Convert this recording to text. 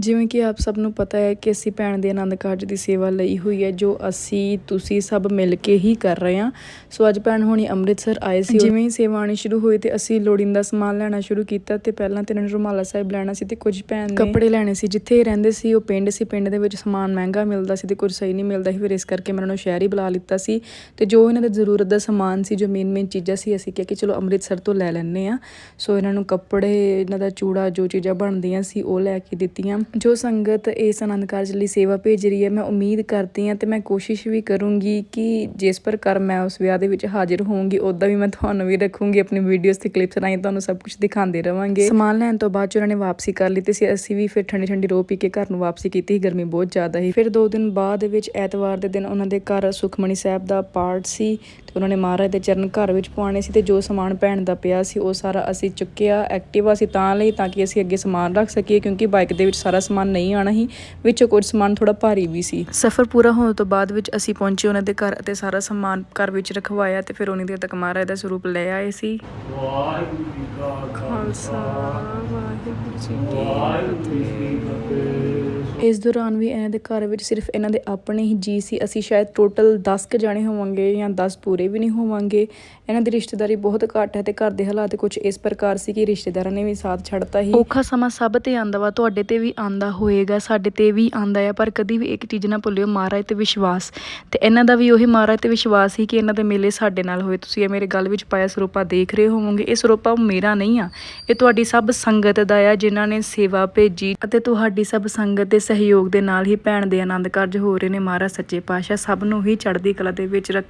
ਜਿਵੇਂ ਕਿ ਆਪ ਸਭ ਨੂੰ ਪਤਾ ਹੈ ਕਿ ਅਸੀਂ ਭੈਣ ਦੇ ਆਨੰਦ ਕਾਰਜ ਦੀ ਸੇਵਾ ਲਈ ਹੋਈ ਹੈ ਜੋ ਅਸੀਂ ਤੁਸੀਂ ਸਭ ਮਿਲ ਕੇ ਹੀ ਕਰ ਰਹੇ ਹਾਂ। ਸੋ ਅੱਜ ਭੈਣ ਹੋਣੀ ਅੰਮ੍ਰਿਤਸਰ ਆਏ ਸੀ ਜਿਵੇਂ ਹੀ ਸੇਵਾ ਆਉਣੀ ਸ਼ੁਰੂ ਹੋਈ ਤੇ ਅਸੀਂ ਲੋੜੀਂਦਾ ਸਮਾਨ ਲੈਣਾ ਸ਼ੁਰੂ ਕੀਤਾ ਤੇ ਪਹਿਲਾਂ ਤੇ ਇਹਨਾਂ ਨੇ ਰੁਮਾਲਾ ਸਾਹਿਬ ਲੈਣਾ ਸੀ ਤੇ ਕੁਝ ਭੈਣ ਨੇ ਕੱਪੜੇ ਲੈਣੇ ਸੀ। ਜਿੱਥੇ ਰਹਿੰਦੇ ਸੀ ਉਹ ਪਿੰਡ ਸੀ। ਪਿੰਡ ਦੇ ਵਿੱਚ ਸਮਾਨ ਮਹਿੰਗਾ ਮਿਲਦਾ ਸੀ ਤੇ ਕੁਝ ਸਹੀ ਨਹੀਂ ਮਿਲਦਾ ਸੀ। ਫਿਰ ਇਸ ਕਰਕੇ ਮੈਂ ਉਹਨਾਂ ਨੂੰ ਸ਼ਹਿਰ ਹੀ ਬੁਲਾ ਲਿੱਤਾ ਸੀ ਤੇ ਜੋ ਇਹਨਾਂ ਦੇ ਜ਼ਰੂਰਤ ਦਾ ਸਮਾਨ ਸੀ ਜੋ ਮੇਨ ਮੇਨ ਚੀਜ਼ਾਂ ਸੀ ਅਸੀਂ ਕਿਹਾ ਕਿ ਚਲੋ ਅੰਮ੍ਰਿਤਸਰ ਤੋਂ ਲੈ ਲੈਂਦੇ ਆ ਸੋ ਇਹਨਾਂ ਨੂੰ ਕੱਪੜੇ ਇਹਨਾਂ ਦਾ ਚੂੜਾ ਜੋ ਚੀਜ਼ਾਂ ਬਣਦੀਆਂ ਸੀ ਉਹ ਲੈ ਕੇ ਦਿੱਤੀਆਂ। ਜੋ ਸੰਗਤ ਇਸ ਆਨੰਦ ਕਾਰਜ ਲਈ ਸੇਵਾ ਭੇਜ ਰਹੀ ਹੈ, ਮੈਂ ਉਮੀਦ ਕਰਦੀ ਹਾਂ ਤੇ ਮੈਂ ਕੋਸ਼ਿਸ਼ ਵੀ ਕਰੂੰਗੀ ਕਿ ਜਿਸ ਪ੍ਰਕਾਰ ਮੈਂ ਉਸ ਵਿਆਹ ਦੇ ਵਿੱਚ ਹਾਜ਼ਰ ਹੋਊਂਗੀ ਉਦਾਂ ਵੀ ਮੈਂ ਤੁਹਾਨੂੰ ਵੀ ਰੱਖੂੰਗੀ, ਆਪਣੀ ਵੀਡੀਓਜ਼ ਤੇ ਕਲਿੱਪਸ ਰਾਹੀਂ ਤੁਹਾਨੂੰ ਸਭ ਕੁਝ ਦਿਖਾਉਂਦੇ ਰਵਾਂਗੇ। ਸਮਾਨ ਲੈਣ ਤੋਂ ਬਾਅਦ 'ਚ ਉਹਨਾਂ ਨੇ ਵਾਪਸੀ ਕਰ ਲਈ ਤੇ ਸੀ ਅਸੀਂ ਵੀ ਫਿਰ ਠੰਡੀ ਠੰਡੀ ਰੋ ਪੀ ਕੇ ਘਰ ਨੂੰ ਵਾਪਸੀ ਕੀਤੀ ਸੀ ਗਰਮੀ ਬਹੁਤ ਜ਼ਿਆਦਾ ਸੀ। ਫਿਰ ਦੋ ਦਿਨ ਬਾਅਦ ਵਿੱਚ ਐਤਵਾਰ ਦੇ ਦਿਨ ਉਹਨਾਂ ਦੇ ਘਰ ਸੁਖਮਣੀ ਸਾਹਿਬ ਦਾ ਪਾਠ ਸੀ ਤੇ ਉਹਨਾਂ ਨੇ ਮਹਾਰਾਜ ਦੇ ਚਰਨ ਘਰ ਵਿੱਚ ਪਵਾਉਣੇ ਸੀ ਤੇ ਜੋ ਸਮਾਨ ਭੈਣ ਦਾ ਪਿਆ ਸੀ ਉਹ ਸਾਰਾ ਅਸੀਂ ਚੁੱਕਿਆ ਐਕਟਿਵਾ ਸੀ ਤਾਂ ਲਈ ਤਾਂ ਕਿ ਅਸੀਂ ਅੱਗੇ ਸਮਾਨ ਰੱਖ ਸਕੀਏ ਕਿਉਂਕਿ ਬਾਈਕ ਦੇ ਵਿੱਚ ਸਾਰਾ ਸਮਾਨ ਨਹੀਂ ਆਣਾ ਸੀ ਵਿੱਚੋਂ ਕੁਝ ਸਮਾਨ ਥੋੜਾ ਭਾਰੀ ਵੀ ਸੀ। ਸਫ਼ਰ ਪੂਰਾ ਹੋਣ ਤੋਂ ਬਾਅਦ ਵਿੱਚ ਅਸੀਂ ਪਹੁੰਚੇ ਉਹਨਾਂ ਦੇ ਘਰ ਅਤੇ ਸਾਰਾ ਸਮਾਨ ਘਰ ਵਿੱਚ ਰਖਵਾਇਆ ਤੇ ਫਿਰ ਉਹਨਾਂ ਦੇ ਤੱਕ ਮਹਾਰਾਜ ਦਾ ਸਰੂਪ ਲੈ ਆਏ ਸੀ। ਵਾਹਿਗੁਰੂ ਜੀ ਕਾ ਖਾਲਸਾ ਵਾਹਿਗੁਰੂ। ਜੀ। ਇਸ ਦੌਰਾਨ ਵੀ ਇਹਨਾਂ ਦੇ ਘਰ ਵਿੱਚ ਸਿਰਫ ਇਹਨਾਂ ਦੇ ਆਪਣੇ ਹੀ ਜੀ ਸੀ। ਅਸੀਂ ਸ਼ਾਇਦ ਟੋਟਲ 10 ਕ ਜਾਣੇ ਹੋਵਾਂਗੇ ਜਾਂ 10 ਪੂਰੇ ਵੀ ਨਹੀਂ ਹੋਵਾਂਗੇ। ਇਹਨਾਂ ਦੀ ਰਿਸ਼ਤੇਦਾਰੀ ਬਹੁਤ ਘੱਟ ਹੈ ਤੇ ਘਰ ਦੇ ਹਾਲਾਤ ਕੁਝ ਇਸ ਪ੍ਰਕਾਰ ਸੀ ਕਿ ਰਿਸ਼ਤੇਦਾਰਾਂ ਨੇ ਵੀ ਸਾਥ ਛੱਡਤਾ ਹੀ। ਔਖਾ ਸਮਾਂ ਸਭ ਤੇ ਆਂਦਾ ਵਾ ਤੁਹਾਡੇ ਤੇ ਵੀ ਆਂਦਾ ਹੋਏਗਾ ਸਾਡੇ ਤੇ ਵੀ ਆਂਦਾ ਆ ਪਰ ਕਦੀ ਵੀ ਇੱਕ ਚੀਜ਼ ਨਾ ਭੁੱਲਿਓ ਮਹਾਰਾਜ ਤੇ ਵਿਸ਼ਵਾਸ। ਤੇ ਇਹਨਾਂ ਦਾ ਵੀ ਉਹੀ ਮਹਾਰਾਜ ਤੇ ਵਿਸ਼ਵਾਸ ਸੀ ਕਿ ਇਹਨਾਂ ਦੇ ਮੇਲੇ ਸਾਡੇ ਨਾਲ ਹੋਏ। ਤੁਸੀਂ ਇਹ ਮੇਰੇ ਗੱਲ ਵਿੱਚ ਪਾਇਆ ਸਰੂਪਾ ਦੇਖ ਰਹੇ ਹੋਵੋਗੇ। ਇਹ ਸਰੂਪਾ ਮੇਰਾ ਨਹੀਂ ਆ। ਇਹ ਤੁਹਾਡੀ ਸਭ ਸੰਗਤ ਦਾ ਆ ਜਿਨ੍ਹਾਂ ਨੇ ਸੇਵਾ ਭੇਜੀ ਅਤੇ ਤੁਹਾਡੀ ਸਭ ਸੰਗਤ ਦੇ ਸਹਿਯੋਗ ਦੇ ਨਾਲ ਹੀ ਭੈਣ ਦੇ ਆਨੰਦ ਕਾਰਜ ਹੋ ਰਹੇ ਨੇ, ਮਹਾਰਾਜ ਸੱਚੇ ਪਾਤਸ਼ਾਹ ਸਭ ਨੂੰ ਹੀ ਚੜ੍ਹਦੀ ਕਲਾ ਦੇ ਵਿੱਚ ਰੱਖ